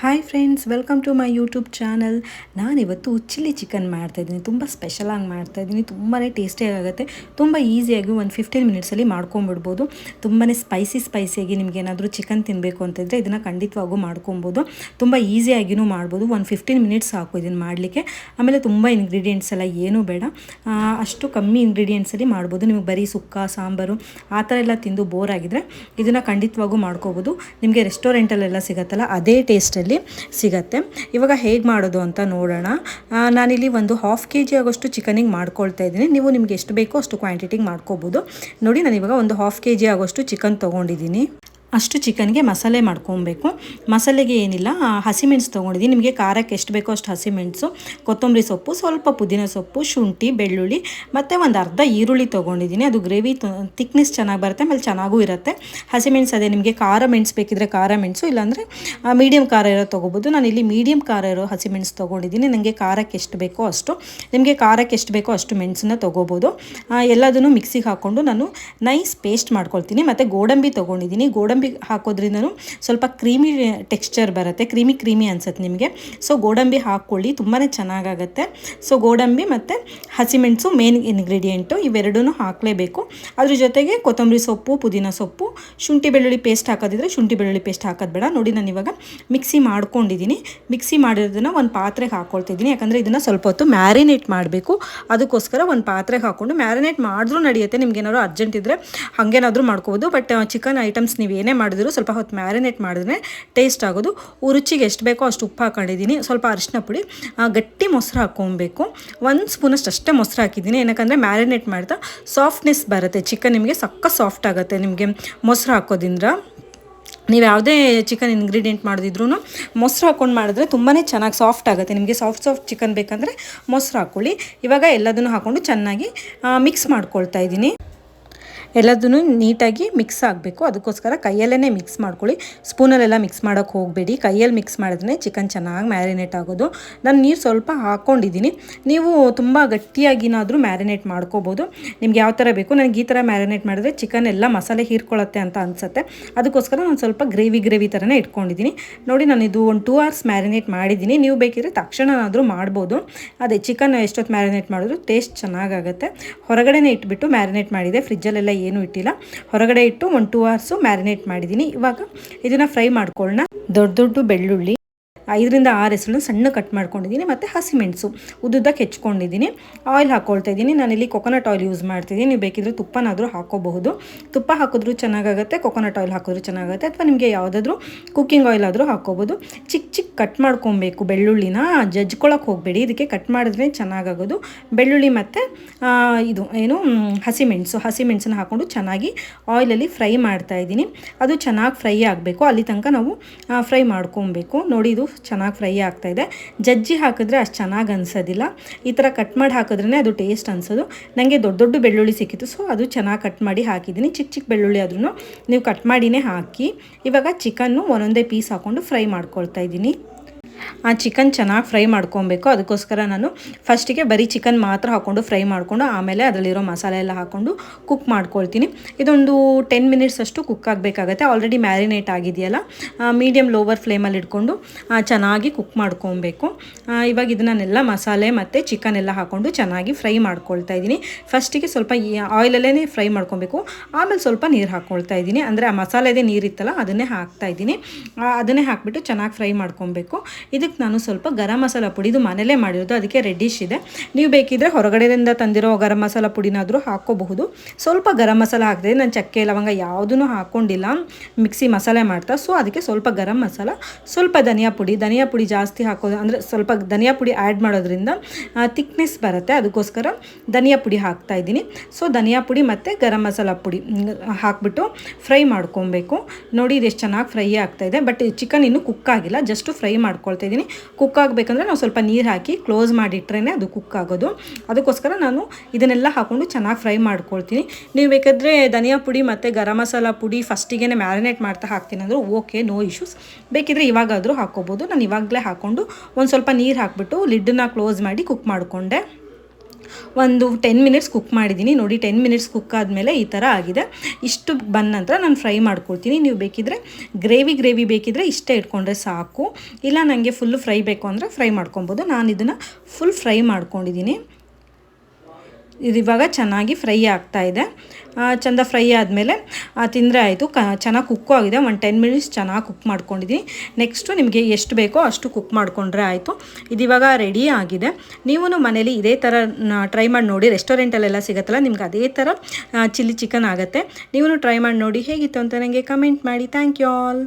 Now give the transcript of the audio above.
Hi friends welcome to my YouTube channel ನಾನಿವತ್ತು chilli chicken ಮಾಡ್ತಾಯಿದ್ದೀನಿ ತುಂಬ ಸ್ಪೆಷಲಾಗಿ ಮಾಡ್ತಾಯಿದ್ದೀನಿ ತುಂಬಾ ಟೇಸ್ಟಿಯಾಗಿ ಆಗುತ್ತೆ. ತುಂಬ ಈಸಿಯಾಗಿ ಒಂದು ಫಿಫ್ಟೀನ್ ಮಿನಿಟ್ಸಲ್ಲಿ ಮಾಡ್ಕೊಂಬಿಡ್ಬೋದು ತುಂಬಾ ಸ್ಪೈಸಿ ಸ್ಪೈಸಿಯಾಗಿ ನಿಮ್ಗೆ ಏನಾದರೂ ಚಿಕನ್ ತಿನ್ನಬೇಕು ಅಂತಿದ್ರೆ ಇದನ್ನು ಖಂಡಿತವಾಗೂ ಮಾಡ್ಕೊಬೋದು ತುಂಬ ಈಸಿಯಾಗಿಯೂ ಮಾಡ್ಬೋದು. ಒಂದು ಫಿಫ್ಟೀನ್ ಮಿನಿಟ್ಸ್ ಸಾಕು ಇದನ್ನು ಮಾಡಲಿಕ್ಕೆ. ಆಮೇಲೆ ತುಂಬ ಇಂಗ್ರೀಡಿಯೆಂಟ್ಸ್ ಎಲ್ಲ ಏನೂ ಬೇಡ. ಅಷ್ಟು ಕಮ್ಮಿ ಇಂಗ್ರೀಡಿಯೆಂಟ್ಸಲ್ಲಿ ಮಾಡ್ಬೋದು. ನಿಮಗೆ ಬರೀ ಸುಕ್ಕ, ಸಾಂಬಾರು, ಆ ಥರ ಎಲ್ಲ ತಿಂದು ಬೋರ್ ಆಗಿದ್ರೆ ಇದನ್ನು ಖಂಡಿತವಾಗೂ ಮಾಡ್ಕೋಬೋದು. ನಿಮಗೆ ರೆಸ್ಟೋರೆಂಟಲ್ಲೆಲ್ಲ ಸಿಗುತ್ತಲ್ಲ, ಅದೇ ಟೇಸ್ಟಲ್ಲಿ ಸಿಗತ್ತೆ. ಇವಾಗ ಹೇಗೆ ಮಾಡೋದು ಅಂತ ನೋಡೋಣ. ನಾನಿಲ್ಲಿ ಒಂದು ಹಾಫ್ ಕೆ ಜಿ ಆಗೋಷ್ಟು ಚಿಕನಿಗೆ ಮಾಡ್ಕೊಳ್ತಾ ಇದ್ದೀನಿ. ನೀವು ನಿಮಗೆ ಎಷ್ಟು ಬೇಕೋ ಅಷ್ಟು ಕ್ವಾಂಟಿಟಿಗೆ ಮಾಡ್ಕೋಬೋದು. ನೋಡಿ ನಾನು ಇವಾಗ ಒಂದು ಹಾಫ್ ಕೆ ಜಿ ಆಗೋಷ್ಟು ಚಿಕನ್ ತೊಗೊಂಡಿದ್ದೀನಿ. ಅಷ್ಟು ಚಿಕನ್ಗೆ ಮಸಾಲೆ ಮಾಡ್ಕೊಬೇಕು. ಮಸಾಲೆಗೆ ಏನಿಲ್ಲ ಹಸಿ ಹಸಿಮೆಣಸು ತೊಗೊಂಡಿದ್ದೀನಿ. ನಿಮಗೆ ಖಾರಕ್ಕೆ ಎಷ್ಟು ಬೇಕೋ ಅಷ್ಟು ಹಸಿಮೆಣಸು ಕೊತ್ತಂಬರಿ ಸೊಪ್ಪು, ಸ್ವಲ್ಪ ಪುದೀನ ಸೊಪ್ಪು, ಶುಂಠಿ, ಬೆಳ್ಳುಳ್ಳಿ, ಮತ್ತು ಒಂದು ಅರ್ಧ ಈರುಳ್ಳಿ ತೊಗೊಂಡಿದ್ದೀನಿ. ಅದು ಗ್ರೇವಿ ತಿಕ್ನೆಸ್ ಚೆನ್ನಾಗಿ ಬರುತ್ತೆ, ಆಮೇಲೆ ಚೆನ್ನಾಗೂ ಇರುತ್ತೆ. ಹಸಿಮೆಣಸು ಅದೇ, ನಿಮಗೆ ಖಾರ ಮೆಣಸು ಬೇಕಿದ್ರೆ ಖಾರ ಮೆಣಸು, ಇಲ್ಲಾಂದರೆ ಮೀಡಿಯಂ ಖಾರ ಇರೋ ತೊಗೋಬೋದು. ನಾನು ಇಲ್ಲಿ ಮೀಡಿಯಂ ಖಾರ ಇರೋ ಹಸಿಮೆಣಸು ತೊಗೊಂಡಿದ್ದೀನಿ. ನನಗೆ ಖಾರಕ್ಕೆ ಎಷ್ಟು ಬೇಕೋ ಅಷ್ಟು, ನಿಮಗೆ ಖಾರಕ್ಕೆ ಎಷ್ಟು ಬೇಕೋ ಅಷ್ಟು ಮೆಣಸನ್ನ ತೊಗೋಬೋದು. ಎಲ್ಲದನ್ನು ಮಿಕ್ಸಿಗೆ ಹಾಕ್ಕೊಂಡು ನಾನು ನೈಸ್ ಪೇಸ್ಟ್ ಮಾಡ್ಕೊಳ್ತೀನಿ. ಮತ್ತು ಗೋಡಂಬಿ ತೊಗೊಂಡಿದ್ದೀನಿ. ಗೋಡಂಬಿ ಹಾಕೋದ್ರಿಂದನೂ ಸ್ವಲ್ಪ ಕ್ರೀಮಿ ಟೆಕ್ಸ್ಚರ್ ಬರುತ್ತೆ, ಕ್ರೀಮಿ ಕ್ರೀಮಿ ಅನ್ಸುತ್ತೆ ನಿಮಗೆ. ಸೊ ಗೋಡಂಬಿ ಹಾಕ್ಕೊಳ್ಳಿ ತುಂಬಾ ಚೆನ್ನಾಗಾಗತ್ತೆ. ಸೊ ಗೋಡಂಬಿ ಮತ್ತು ಹಸಿಮೆಣಸು ಮೇನ್ ಇಂಗ್ರೀಡಿಯೆಂಟು ಇವೆರಡೂ ಹಾಕಲೇಬೇಕು. ಅದ್ರ ಜೊತೆಗೆ ಕೊತ್ತಂಬರಿ ಸೊಪ್ಪು, ಪುದೀನ ಸೊಪ್ಪು, ಶುಂಠಿ ಬೆಳ್ಳುಳ್ಳಿ ಪೇಸ್ಟ್ ಹಾಕೋದಿದ್ರೆ ಶುಂಠಿ ಬೆಳ್ಳುಳ್ಳಿ ಪೇಸ್ಟ್ ಹಾಕೋದು ಬೇಡ. ನೋಡಿ ನಾನು ಇವಾಗ ಮಿಕ್ಸಿ ಮಾಡ್ಕೊಂಡಿದ್ದೀನಿ ಮಿಕ್ಸಿ ಮಾಡಿರೋದನ್ನು ಒಂದು ಪಾತ್ರೆಗೆ ಹಾಕ್ಕೊಳ್ತಿದ್ದೀನಿ ಯಾಕಂದರೆ ಇದನ್ನು ಸ್ವಲ್ಪ ಹೊತ್ತು ಮ್ಯಾರಿನೇಟ್ ಮಾಡಬೇಕು. ಅದಕ್ಕೋಸ್ಕರ ಒಂದು ಪಾತ್ರೆಗೆ ಹಾಕ್ಕೊಂಡು ಮ್ಯಾರಿನೇಟ್ ಮಾಡಿದ್ರೂ ನಡೆಯುತ್ತೆ. ನಿಮ್ಗೆ ಏನಾದರೂ ಅರ್ಜೆಂಟ್ ಇದ್ದರೆ ಹಾಗೇನಾದರೂ ಮಾಡ್ಕೋಬೋದು. ಬಟ್ ಚಿಕನ್ ಐಟಮ್ಸ್ ನೀವು ಏನೇ ಮಾಡಿದ್ರು, ಸ್ವಲ್ಪ ಹೊತ್ತು ಮ್ಯಾರಿನೇಟ್ ಮಾಡಿದ್ರೆ ಟೇಸ್ಟ್ ಆಗೋದು. ರುಚಿಗೆ ಎಷ್ಟು ಬೇಕೋ ಅಷ್ಟು ಉಪ್ಪು ಹಾಕೊಂಡಿದ್ದೀನಿ. ಸ್ವಲ್ಪ ಅರಿಶಿನ ಪುಡಿ ಗಟ್ಟಿ ಮೊಸರು ಹಾಕ್ಕೊಬೇಕು. ಒಂದು ಸ್ಪೂನಷ್ಟು ಅಷ್ಟೇ ಮೊಸರು ಹಾಕಿದ್ದೀನಿ. ಏನಕ್ಕಂದರೆ ಮ್ಯಾರಿನೇಟ್ ಮಾಡ್ತಾ ಸಾಫ್ಟ್ನೆಸ್ ಬರುತ್ತೆ. ಚಿಕನ್ ನಿಮಗೆ ಸಕ್ಕ ಸಾಫ್ಟ್ ಆಗುತ್ತೆ ನಿಮಗೆ ಮೊಸರು ಹಾಕೋದ್ರಿಂದ. ನೀವು ಯಾವುದೇ ಚಿಕನ್ ಇಂಗ್ರೀಡಿಯೆಂಟ್ ಮಾಡಿದ್ರು ಮೊಸರು ಹಾಕ್ಕೊಂಡು ಮಾಡಿದ್ರೆ ತುಂಬಾ ಚೆನ್ನಾಗಿ ಸಾಫ್ಟ್ ಆಗುತ್ತೆ. ನಿಮಗೆ ಸಾಫ್ಟ್ ಸಾಫ್ಟ್ ಚಿಕನ್ ಬೇಕಂದರೆ ಮೊಸರು ಹಾಕ್ಕೊಳ್ಳಿ ಇವಾಗ ಎಲ್ಲದನ್ನು ಹಾಕ್ಕೊಂಡು ಚೆನ್ನಾಗಿ ಮಿಕ್ಸ್ ಮಾಡ್ಕೊಳ್ತಾ ಇದ್ದೀನಿ. ಎಲ್ಲದನ್ನು ನೀಟಾಗಿ ಮಿಕ್ಸ್ ಆಗಬೇಕು. ಅದಕ್ಕೋಸ್ಕರ ಕೈಯಲ್ಲೇ ಮಿಕ್ಸ್ ಮಾಡ್ಕೊಳ್ಳಿ. ಸ್ಪೂನಲ್ಲೆಲ್ಲ ಮಿಕ್ಸ್ ಮಾಡೋಕ್ಕೆ ಹೋಗಬೇಡಿ. ಕೈಯಲ್ಲಿ ಮಿಕ್ಸ್ ಮಾಡಿದ್ರೆ ಚಿಕನ್ ಚೆನ್ನಾಗಿ ಮ್ಯಾರಿನೇಟ್ ಆಗೋದು. ನಾನು ನೀರು ಸ್ವಲ್ಪ ಹಾಕ್ಕೊಂಡಿದ್ದೀನಿ. ನೀವು ತುಂಬ ಗಟ್ಟಿಯಾಗಿನಾದರೂ ಮ್ಯಾರಿನೇಟ್ ಮಾಡ್ಕೋಬೋದು. ನಿಮ್ಗೆ ಯಾವ ಥರ ಬೇಕು? ನನಗೆ ಈ ಥರ ಮ್ಯಾರಿನೇಟ್ ಮಾಡಿದ್ರೆ ಚಿಕನ್ ಎಲ್ಲ ಮಸಾಲೆ ಹೀರ್ಕೊಳ್ಳುತ್ತೆ ಅಂತ ಅನಿಸುತ್ತೆ. ಅದಕ್ಕೋಸ್ಕರ ನಾನು ಸ್ವಲ್ಪ ಗ್ರೇವಿ ಗ್ರೇವಿ ಥರನೇ ಇಟ್ಕೊಂಡಿದ್ದೀನಿ. ನೋಡಿ, ನಾನು ಇದು ಒಂದು ಟೂ ಅವರ್ಸ್ ಮ್ಯಾರಿನೇಟ್ ಮಾಡಿದ್ದೀನಿ. ನೀವು ಬೇಕಿದ್ರೆ ತಕ್ಷಣನಾದರೂ ಮಾಡ್ಬೋದು. ಅದೇ ಚಿಕನ್ ಎಷ್ಟೊತ್ತು ಮ್ಯಾರಿನೇಟ್ ಮಾಡಿದ್ರು ಟೇಸ್ಟ್ ಚೆನ್ನಾಗಾಗುತ್ತೆ. ಹೊರಗಡೆನೇ ಇಟ್ಬಿಟ್ಟು ಮ್ಯಾರಿನೇಟ್ ಮಾಡಿದೆ. ಫ್ರಿಜ್ಜಲ್ಲೆಲ್ಲ ಏನೂ ಇಟ್ಟಿಲ್ಲ. ಹೊರಗಡೆ ಇಟ್ಟು ಒಂದು ಟೂ ಅವರ್ಸು ಮ್ಯಾರಿನೇಟ್ ಮಾಡಿದ್ದೀನಿ ಇವಾಗ ಇದನ್ನು ಫ್ರೈ ಮಾಡ್ಕೊಳ್ಳೋಣ. ದೊಡ್ಡ ದೊಡ್ಡ ಬೆಳ್ಳುಳ್ಳಿ ಐದರಿಂದ ಆರು ಹೆಸರು ಸಣ್ಣ ಕಟ್ ಮಾಡ್ಕೊಂಡಿದ್ದೀನಿ ಮತ್ತು ಹಸಿಮೆಣಸು ಉದ್ದುದ್ದಕ್ಕೆ ಹೆಚ್ಕೊಂಡಿದ್ದೀನಿ. ಆಯಿಲ್ ಹಾಕ್ಕೊಳ್ತಾ ಇದ್ದೀನಿ. ನಾನಿಲ್ಲಿ ಕೊಕೊನಟ್ ಆಯಿಲ್ ಯೂಸ್ ಮಾಡ್ತಿದ್ದೀನಿ ನೀವು ಬೇಕಿದ್ರೆ ತುಪ್ಪನಾದರೂ ಹಾಕೋಬಹುದು. ತುಪ್ಪ ಹಾಕಿದ್ರೂ ಚೆನ್ನಾಗಾಗುತ್ತೆ ಕೊಕೊನಟ್ ಆಯಿಲ್ ಹಾಕಿದ್ರು ಚೆನ್ನಾಗುತ್ತೆ ಅಥವಾ ನಿಮಗೆ ಯಾವುದಾದ್ರೂ ಕುಕ್ಕಿಂಗ್ ಆಯಿಲ್ ಆದರೂ ಹಾಕೋಬೋದು ಚಿಕ್ಕ ಚಿಕ್ಕ ಕಟ್ ಮಾಡ್ಕೊಬೇಕು ಬೆಳ್ಳುಳ್ಳಿನ. ಜಜ್ಕೊಳಕ್ಕೆ ಹೋಗಬೇಡಿ. ಇದಕ್ಕೆ ಕಟ್ ಮಾಡಿದ್ರೆ ಚೆನ್ನಾಗಾಗೋದು. ಬೆಳ್ಳುಳ್ಳಿ ಮತ್ತು ಇದು ಏನು ಹಸಿಮೆಣಸು ಹಸಿಮೆಣಸನ್ನ ಹಾಕ್ಕೊಂಡು ಚೆನ್ನಾಗಿ ಆಯಿಲಲ್ಲಿ ಫ್ರೈ ಮಾಡ್ತಾ ಇದ್ದೀನಿ. ಅದು ಚೆನ್ನಾಗಿ ಫ್ರೈ ಆಗಬೇಕು. ಅಲ್ಲಿ ತನಕ ನಾವು ಫ್ರೈ ಮಾಡ್ಕೊಬೇಕು. ನೋಡಿ, ಇದು ಚೆನ್ನಾಗಿ ಫ್ರೈ ಆಗ್ತಾ ಇದೆ. ಜಜ್ಜಿ ಹಾಕಿದ್ರೆ ಅಷ್ಟು ಚೆನ್ನಾಗಿ ಅನ್ಸೋದಿಲ್ಲ. ಈ ಥರ ಕಟ್ ಮಾಡಿ ಹಾಕಿದ್ರೇ ಅದು ಟೇಸ್ಟ್ ಅನ್ಸೋದು. ನನಗೆ ದೊಡ್ಡ ದೊಡ್ಡ ಬೆಳ್ಳುಳ್ಳಿ ಸಿಕ್ಕಿತ್ತು. ಸೊ ಅದು ಚೆನ್ನಾಗಿ ಕಟ್ ಮಾಡಿ ಹಾಕಿದ್ದೀನಿ. ಚಿಕ್ಕ ಚಿಕ್ಕ ಬೆಳ್ಳುಳ್ಳಿ ಆದ್ರೂ ನೀವು ಕಟ್ ಮಾಡಿನೇ ಹಾಕಿ, ಇವಾಗ ಚಿಕನ್ನು ಒಂದೊಂದೇ ಪೀಸ್ ಹಾಕ್ಕೊಂಡು ಫ್ರೈ ಮಾಡ್ಕೊಳ್ತಾ ಇದ್ದೀನಿ. ಆ ಚಿಕನ್ ಚೆನ್ನಾಗಿ ಫ್ರೈ ಮಾಡ್ಕೊಬೇಕು. ಅದಕ್ಕೋಸ್ಕರ ನಾನು ಫಸ್ಟಿಗೆ ಬರೀ ಚಿಕನ್ ಮಾತ್ರ ಹಾಕ್ಕೊಂಡು ಫ್ರೈ ಮಾಡಿಕೊಂಡು, ಆಮೇಲೆ ಅದರಲ್ಲಿರೋ ಮಸಾಲೆ ಎಲ್ಲ ಹಾಕ್ಕೊಂಡು ಕುಕ್ ಮಾಡ್ಕೊಳ್ತೀನಿ. ಇದೊಂದು ಟೆನ್ ಮಿನಿಟ್ಸ್ ಅಷ್ಟು ಕುಕ್ ಆಗಬೇಕಾಗತ್ತೆ. ಆಲ್ರೆಡಿ ಮ್ಯಾರಿನೇಟ್ ಆಗಿದೆಯಲ್ಲ ಮೀಡಿಯಮ್ ಲೋವರ್ ಫ್ಲೇಮಲ್ಲಿ ಇಟ್ಕೊಂಡು ಚೆನ್ನಾಗಿ ಕುಕ್ ಮಾಡ್ಕೊಬೇಕು. ಇವಾಗ ಇದನ್ನೆಲ್ಲ ಮಸಾಲೆ ಮತ್ತು ಚಿಕನ್ ಎಲ್ಲ ಹಾಕ್ಕೊಂಡು ಚೆನ್ನಾಗಿ ಫ್ರೈ ಮಾಡ್ಕೊಳ್ತಾ ಇದ್ದೀನಿ. ಫಸ್ಟಿಗೆ ಸ್ವಲ್ಪ ಆಯಿಲಲ್ಲೇ ಫ್ರೈ ಮಾಡ್ಕೊಬೇಕು. ಆಮೇಲೆ ಸ್ವಲ್ಪ ನೀರು ಹಾಕ್ಕೊಳ್ತಾ ಇದ್ದೀನಿ. ಅಂದರೆ ಆ ಮಸಾಲೆದೇ ನೀರಿತ್ತಲ್ಲ, ಅದನ್ನೇ ಹಾಕ್ತಾ ಇದ್ದೀನಿ. ಅದನ್ನೇ ಹಾಕಿಬಿಟ್ಟು ಚೆನ್ನಾಗಿ ಫ್ರೈ ಮಾಡ್ಕೊಬೇಕು. ಇದಕ್ಕೆ ನಾನು ಸ್ವಲ್ಪ ಗರಂ ಮಸಾಲ ಪುಡಿ ಇದು ಮನೆಯಲ್ಲೇ ಮಾಡಿರೋದು, ಅದಕ್ಕೆ ರೆಡ್ಡಿಶ್ ಇದೆ. ನೀವು ಬೇಕಿದ್ರೆ ಹೊರಗಡೆಯಿಂದ ತಂದಿರೋ ಗರಂ ಮಸಾಲ ಪುಡಿನಾದರೂ ಹಾಕ್ಕೋಬಹುದು. ಸ್ವಲ್ಪ ಗರಂ ಮಸಾಲ ಹಾಕಿದೆ ನಾನು ಚಕ್ಕೆ, ಲವಂಗ ಯಾವುದೂ ಹಾಕ್ಕೊಂಡಿಲ್ಲ. ಮಿಕ್ಸಿ ಮಸಾಲೆ ಮಾಡ್ತಾ ಸೊ ಅದಕ್ಕೆ ಸ್ವಲ್ಪ ಗರಂ ಮಸಾಲ, ಸ್ವಲ್ಪ ಧನಿಯಾ ಪುಡಿ. ಧನಿಯಾ ಪುಡಿ ಜಾಸ್ತಿ ಹಾಕೋದು ಅಂದರೆ ಸ್ವಲ್ಪ ಧನಿಯಾ ಪುಡಿ ಆ್ಯಡ್ ಮಾಡೋದ್ರಿಂದ ತಿಕ್ನೆಸ್ ಬರುತ್ತೆ. ಅದಕ್ಕೋಸ್ಕರ ಧನಿಯಾ ಪುಡಿ ಹಾಕ್ತಾ ಇದ್ದೀನಿ. ಸೊ ಧನಿಯಾ ಪುಡಿ ಮತ್ತು ಗರಂ ಮಸಾಲ ಪುಡಿ ಹಾಕ್ಬಿಟ್ಟು ಫ್ರೈ ಮಾಡ್ಕೊಬೇಕು. ನೋಡಿ ಇದೆಷ್ಟು ಚೆನ್ನಾಗಿ ಫ್ರೈ ಆಗ್ತಾ ಇದೆ. ಬಟ್ ಚಿಕನ್ ಇನ್ನೂ ಕುಕ್ ಆಗಿಲ್ಲ ಜಸ್ಟ್ ಫ್ರೈ ಮಾಡ್ಕೊಳ್ತಾ ಇದ್ದೀನಿ. ಕುಕ್ ಆಗಬೇಕಂದ್ರೆ ನಾವು ಸ್ವಲ್ಪ ನೀರು ಹಾಕಿ ಕ್ಲೋಸ್ ಮಾಡಿಟ್ರೇ ಅದು ಕುಕ್ ಆಗೋದು. ಅದಕ್ಕೋಸ್ಕರ ನಾನು ಇದನ್ನೆಲ್ಲ ಹಾಕ್ಕೊಂಡು ಚೆನ್ನಾಗಿ ಫ್ರೈ ಮಾಡ್ಕೊಳ್ತೀನಿ. ನೀವು ಬೇಕಾದರೆ ಧನಿಯಾ ಪುಡಿ ಮತ್ತು ಗರಂ ಮಸಾಲ ಪುಡಿ ಫಸ್ಟಿಗೆ ಮ್ಯಾರಿನೇಟ್ ಮಾಡ್ತಾ ಹಾಕ್ತೀನಿ ಅಂದರೂ ಓಕೆ ನೋ ಇಶ್ಯೂಸ್ ಬೇಕಿದ್ರೆ ಇವಾಗಾದರೂ ಹಾಕ್ಕೋಬೋದು. ನಾನು ಇವಾಗಲೇ ಹಾಕ್ಕೊಂಡು ಒಂದು ಸ್ವಲ್ಪ ನೀರು ಹಾಕ್ಬಿಟ್ಟು ಲಿಡ್ಡನ್ನ ಕ್ಲೋಸ್ ಮಾಡಿ ಕುಕ್ ಮಾಡಿಕೊಂಡೆ. ಒಂದು ಟೆನ್ ಮಿನಿಟ್ಸ್ ಕುಕ್ ಮಾಡಿದ್ದೀನಿ. ನೋಡಿ ಟೆನ್ ಮಿನಿಟ್ಸ್ ಕುಕ್ ಆದಮೇಲೆ ಈ ಥರ ಆಗಿದೆ. ಇಷ್ಟು ಬಂದ ನಂತರ ನಾನು ಫ್ರೈ ಮಾಡ್ಕೊಳ್ತೀನಿ ನೀವು ಬೇಕಿದ್ರೆ ಗ್ರೇವಿ ಗ್ರೇವಿ ಬೇಕಿದ್ರೆ ಇಷ್ಟೇ ಇಟ್ಕೊಂಡ್ರೆ ಸಾಕು. ಇಲ್ಲ ನನಗೆ ಫುಲ್ಲು ಫ್ರೈ ಬೇಕು ಅಂದರೆ ಫ್ರೈ ಮಾಡ್ಕೊಬೋದು. ನಾನು ಇದನ್ನು ಫುಲ್ ಫ್ರೈ ಮಾಡ್ಕೊಂಡಿದ್ದೀನಿ. ಇದು ಇವಾಗ ಚೆನ್ನಾಗಿ ಫ್ರೈ ಆಗ್ತಾ ಇದೆ. ಚೆಂದ ಫ್ರೈ ಆದಮೇಲೆ ತಿಂದರೆ ಆಯಿತು. ಕ, ಚೆನ್ನಾಗಿ ಕುಕ್ಕು ಆಗಿದೆ. ಒಂದು ಟೆನ್ ಮಿನಿಟ್ಸ್ ಚೆನ್ನಾಗಿ ಕುಕ್ ಮಾಡ್ಕೊಂಡಿದ್ದೀನಿ ನೆಕ್ಸ್ಟು ನಿಮಗೆ ಎಷ್ಟು ಬೇಕೋ ಅಷ್ಟು ಕುಕ್ ಮಾಡಿಕೊಂಡ್ರೆ ಆಯಿತು. ಇದು ರೆಡಿ ಆಗಿದೆ. ನೀವು ಮನೇಲಿ ಇದೇ ಥರ ಟ್ರೈ ಮಾಡಿ ನೋಡಿ. ರೆಸ್ಟೋರೆಂಟಲ್ಲೆಲ್ಲ ಸಿಗುತ್ತಲ್ಲ, ನಿಮ್ಗೆ ಅದೇ ಥರ ಚಿಲ್ಲಿ ಚಿಕನ್ ಆಗುತ್ತೆ. ನೀವು ಟ್ರೈ ಮಾಡಿ ನೋಡಿ. ಹೇಗಿತ್ತು ಅಂತ ನನಗೆ ಕಮೆಂಟ್ ಮಾಡಿ. Thank you all